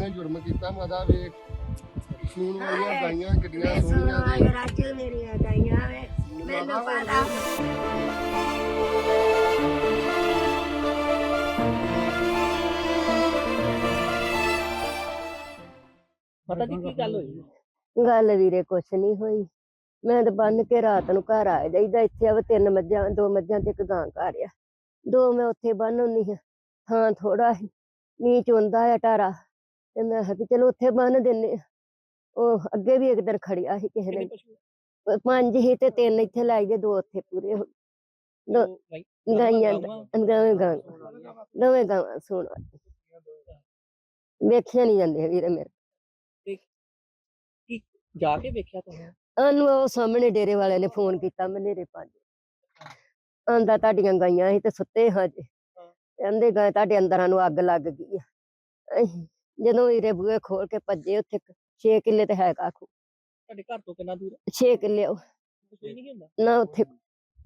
ਨੇ ਜੁਰਮ ਕੀਤਾ ਮਾਤਾ ਵੇਖ। ਸੂਣ ਵਾਲੀਆਂ ਗਾਈਆਂ ਕਿੱਡੀਆਂ ਸੋਹਣੀਆਂ ਦੇ ਰਾਜੇ ਮੇਰੀਆਂ ਗਾਈਆਂ ਵੇ। ਮੈਨੂੰ ਪਤਾ ਪਤਾ ਜੀ ਕੀ ਗੱਲ ਹੋਈ? ਗੱਲ ਵੀਰੇ ਕੁਛ ਨਹੀਂ ਹੋਈ। ਮੈਂ ਤਾਂ ਬੰਨ ਕੇ ਰਾਤ ਨੂੰ ਘਰ ਆ ਜਾਈਦਾ। ਇੱਥੇ ਆਵੇ ਤਿੰਨ ਮੱਝਾਂ ਦੋ ਮੱਝਾਂ ਤੇ ਇੱਕ ਗਾਂ ਘਰ ਆ। ਦੋ ਮੈਂ ਉੱਥੇ ਬੰਨ ਹੁੰਨੀ ਆ। ਥਾਂ ਥੋੜਾ ਸੀ ਮੀਂਹ ਚੁੰਦਾ ਆ ਟਾਰਾ। ਤੇ ਮੈਂ ਕਿਹਾ ਵੀ ਚਲੋ ਉੱਥੇ ਬੰਨ ਦਿੰਨੇ ਆ। ਉਹ ਅੱਗੇ ਵੀ ਇੱਕ ਦਿਨ ਖੜਿਆ ਸੀ ਕਿਸੇ ਨੇ ਪੰਜ ਹੀ ਤੇ ਤਿੰਨ ਇੱਥੇ ਲਾਈ ਦੇ ਦੋ ਉੱਥੇ ਪੂਰੇ ਹੋ ਦੋ- ਗਾਈ- ਗਾਈਆਂ ਗਾਵਾਂ? ਦੋਵੇਂ ਗਾਂ ਦੋਵੇਂ ਗਾਂ ਸੋਣਾ ਵੇਖਿਆ ਨਹੀਂ ਜਾਂਦੇ ਵੀਰੇ ਮੇਰੇ। ਜਾ ਕੇ ਵੇਖਿਆ ਤੁਸੀਂ ਉਹਨੂੰ ਉਹ ਸਾਹਮਣੇ ਡੇਰੇ ਵਾਲਿਆਂ ਨੇ ਫੋਨ ਕੀਤਾ ਮਨੇਰੇ ਪੰਜ ਆਂਦਾ ਤੁਹਾਡੀਆਂ ਗਾਈਆਂ ਸੀ ਤੇ ਸੁੱਤੇ ਹਾਂ। ਜੇ ਕਹਿੰਦੇ ਗਏ ਤੁਹਾਡੇ ਅੰਦਰਾਂ ਨੂੰ ਅੱਗ ਲੱਗ ਗਈ ਆ। ਜਦੋਂ ਵੀਰੇ ਬੂਹੇ ਖੋਲ ਕੇ ਭੱਜੇ ਉੱਥੇ 6 ਕਿੱਲੇ ਤੇ ਹੈਗਾ ਖੂ ਤੁਹਾਡੇ ਘਰ ਤੋਂ ਕਿੰਨਾ ਦੂਰ? 6 ਕਿੱਲੇ ਉਹ। ਕੋਈ ਨਹੀਂ ਹੁੰਦਾ? ਨਾ ਉੱਥੇ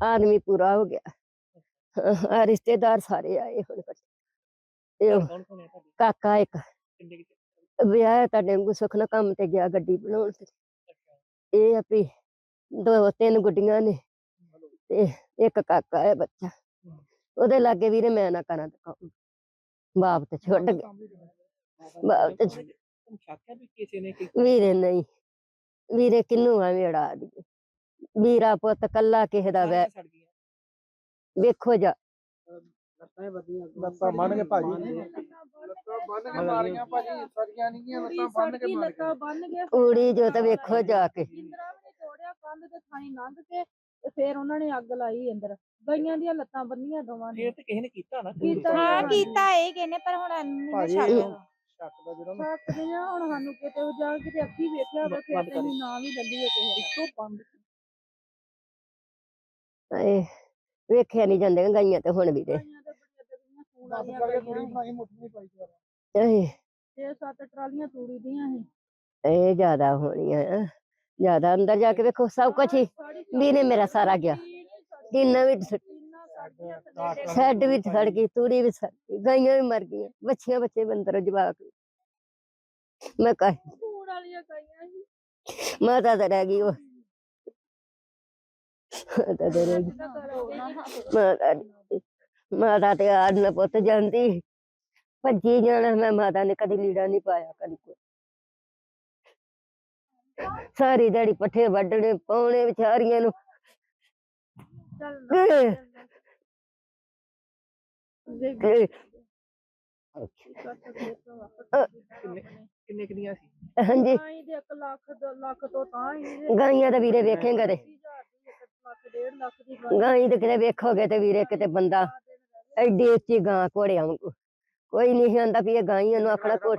ਆਦਮੀ ਪੂਰਾ ਹੋ ਗਿਆ। ਆ ਰਿਸ਼ਤੇਦਾਰ ਸਾਰੇ ਆਏ ਹੁਣ। ਇਹ ਉਹ ਕੌਣ ਕੌਣ ਹੈ ਤੁਹਾਡੇ? ਕਾਕਾ ਇੱਕ। ਕਿੰਨੇ ਕਿਤੇ ਵਿਆਹ ਤੁਹਾਡੇ ਨੂੰ ਸੁੱਖ ਨਾਲ ਕੰਮ ਤੇ ਗਿਆ ਗੱਡੀ ਬਣਾਉਣ ਤੇ। ਇਹ ਆ ਵੀ ਦੋ ਤਿੰਨ ਗੁੱਡੀਆਂ ਨੇ ਤੇ ਇੱਕ ਕਾਕਾ ਹੈ ਬੱਚਾ। ਉਹਦੇ ਲਾਗੇ ਵੀਰੇ ਮੈਂ ਨਾ ਕਰਾਂ ਤਾਂ ਬਾਪ ਤੇ ਛੁੱਟ ਗਿਆ। ਬਾਪ ਤੇ ਛੁੱਟ- ਤੁਹਾਨੂੰ ਸ਼ੱਕ ਹੈ ਵੀ ਕਿਸੇ ਨੇ ਕੋਈ ਵੀਰੇ ਨਹੀਂ। ਵੀਰੇ ਕਿੰਨੂੰ ਐਵੇਂ ਅੜਾ ਦੀ। ਵੀਰਾ ਪੁੱਤ ਕੱਲਾ ਕਿਸੇ ਦਾ ਵੈ ਵੇਖੋ ਜਾ। ਲੱਤਾਂ ਬੰਨ ਕੇ ਭਾਜੀ। ਲੱਤਾਂ ਬੰਨ ਕੇ ਮਾਰੀਆਂ ਭਾਜੀ ਸੜੀਆਂ ਨਹੀਂ ਗੀਆਂ ਲੱਤਾਂ ਬੰਨ ਕੇ ਮਾਰੀਆਂ। ਬੰਨ ਕੇ ਊੜੀ ਜੋ ਤੇ ਵੇਖੋ ਜਾ ਕੇ। ਇੰਦਰਾ ਵੀ ਨੇ ਤੋੜਿਆ ਕੰਧ ਤੇ ਥਾਣੀ ਲੰਘ ਕੇ ਤੇ ਫਿਰ ਉਹਨਾਂ ਨੇ ਅੱਗ ਲਾਈ ਅੰਦਰ। ਗਈਆਂ ਦੀਆਂ ਲੱਤਾਂ ਬੰਨੀਆਂ ਦੋਵਾਂ ਨੇ। ਫੇਰ ਤੇ ਕਿਸੇ ਨੇ ਕੀਤਾ ਨਾ ਕੀਤਾ ਹਾਂ। ਕੀਤਾ ਇਹ ਕਿਨੇ ਪਰ ਹੁਣ ਨਹੀਂ ਭਾਜੀ ਛੱਡ ਸ਼ੱਕ ਦਾ ਜਿਹੜਾ ਨਾ ਸਕਦੇ ਆ ਹੁਣ ਸਾਨੂੰ ਕਿਤੇ ਉਹ ਜਾ ਕੇ ਅੱਖੀ ਵੇਖਿਆ ਵਾ ਫਿਰ ਬੰਦ ਤੇ ਕਰੀ। ਅਸੀਂ ਨਾਂ ਵੀ ਲੱਲੀ ਹੈ ਕਿਸੇ ਦਾ ਇੱਕੋ ਬੰਦ ਇਹ ਵੇਖਿਆ ਨਹੀਂ ਜਾਂਦੇ ਗਾਈਆਂ ਤੇ ਹੁਣ ਵੀਰੇ ਗਾਈਆਂ ਤੇ ਬੜੀਆਂ ਤਗੜੀਆਂ ਸੂਣ ਦੱਸ ਵਾਲੀਆਂ ਕਰਕੇ ਥੋੜੀ ਸੀ। ਬਣਾਈ ਮੁੱਠ ਨਹੀਂ ਪਾਈ ਯਾਰ ਇਹ ਛੇ ਸੱਤ ਟਰਾਲੀਆਂ ਤੂੜੀ ਦੀਆਂ ਸੀ। ਇਹ ਜ਼ਿਆਦਾ ਹੋਣੀਆਂ ਆ ਜ਼ਿਆਦਾ ਅੰਦਰ ਜਾ ਕੇ ਵੇਖੋ ਸਭ ਕੁਝ ਹੀ। ਵੀਰੇ ਮੇਰਾ ਸਾਰਾ ਗਿਆ। ਕਿੰਨਾ ਵੀ ਸ- ਸੈੱਡ ਵੀ ਸੜ ਗਈ ਤੂੜੀ ਵੀ ਸੜ ਗਈ ਗਾਈਆਂ ਵੀ ਮਰ ਗਈਆਂ। ਬੱਚੀਆਂ ਬੱਚੇ ਵੀ ਅੰਦਰ ਜਵਾਕ। ਵੀ। ਮੈਂ ਕਹ ਸੂਣ ਵਾਲੀਆਂ ਗਾਈਆਂ ਸੀ। ਮਾਤਾ ਤਾਂ ਰਹਿ ਗਈ ਉਹ ਮਾਤਾ ਤਾਂ ਰਹਿ ਗਈ ਮਾਤਾ ਨੀ- ਮਾਤਾ ਤੇ ਆੜ ਨਾ ਪੁੱਤ ਜਾਂਦੀ ਭੱਜੀ ਜਾਣਾ ਮੈਂ ਮਾਤਾ ਨੇ ਕਦੀ ਲੀੜਾ ਨਹੀਂ ਪਾਇਆ ਕਦੀ ਕੋਈ। ਸਾਰੀ ਦਿਹਾੜੀ ਪੱਠੇ ਵੱਢਣੇ ਪਾਉਣੇ ਵਿਚਾਰੀਆਂ ਨੂੰ। ਕਿੰਨੇ ਕਿੰਨੇ ਕਿੰਨੀਆਂ ਸੀ? ਹਾਂਜੀ। ਗਾਈ ਦੇ 1 ਲੱਖ ਦੋ ਲੱਖ ਤੋਂ ਤਾਂ ਹੀ ਗਾਈਆਂ ਦਾ ਵੀਰੇ ਵੇਖੇਂਗਾ ਤੇ ਲੱਖ ਡੇਢ ਲੱਖ ਦੀ ਗਾਂ ਗਾਈ ਤੇ ਕਿਤੇ ਵੇਖੋਗੇ ਤੇ ਵੀਰੇ ਕਿਤੇ ਬੰਦਾ ਐਡੀ ਉੱਚੀ ਗਾਂ ਘੋੜਿਆਂ ਵਾਂਗੂ। ਕੋਈ ਨਹੀਂ ਆਂਦਾ ਵੀ ਇਹ ਗਾਈਆਂ ਨੂੰ ਆਖਣਾ ਘੋੜ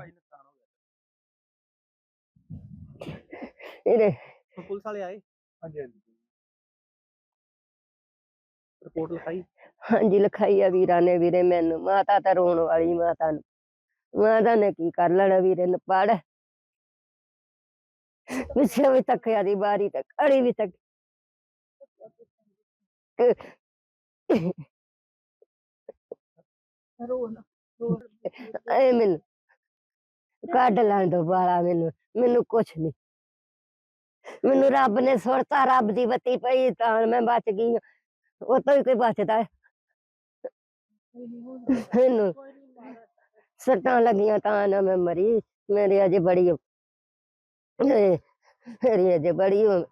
ਇਹਦੇ ਪੁਲਿਸ ਵਾਲੇ ਆਏ? ਹਾਂਜੀ ਹਾਂਜੀ। ਰਿਪੋਰਟ ਲਿਖਾਈ? ਹਾਂਜੀ ਲਿਖਾਈ ਆ ਵੀਰਾਂ ਨੇ ਵੀਰੇ ਮੈਨੂੰ। ਮਾਤਾ ਤਾਂ ਰੋਣ ਵਾਲੀ ਮਾਤਾ ਨੂੰ। ਮਾਤਾ ਨੇ ਕੀ ਕਰ ਲੈਣਾ ਵੀਰੇ ਨੇ ਪੜ ਪਿੱਛੇ ਵੀ ਤੱਕਿਆ ਦੀ ਬਾਰੀ ਤੱਕ ਅੜੀ ਵੀ ਤੱਕ। ਰੋਣ ਐ ਮੈਨੂੰ ਕੱਢ ਲੈਣ ਦੋ ਬਾਲਾ ਮੈਨੂੰ ਮੈਨੂੰ ਕੁਛ ਨਹੀਂ ਮੈਨੂੰ ਰੱਬ ਨੇ ਸੁਰਤਾ ਰੱਬ ਦੀ ਬੱਤੀ ਪਈ ਤਾਂ ਮੈਂ ਬਚ ਗਈ ਹਾਂ। ਉਹ ਤੋਂ ਹੀ ਕੋਈ ਬਚਦਾ ਹੈ। ਮੈਨੂੰ ਸੱਟਾਂ ਲੱਗੀਆਂ ਤਾਂ ਨਾ ਮੈਂ ਮਰੀ। ਮੇਰੀ ਅਜੇ ਬੜੀ ਇਹ ਮੇਰੀ ਅਜੇ ਬੜੀ ਉਮਰ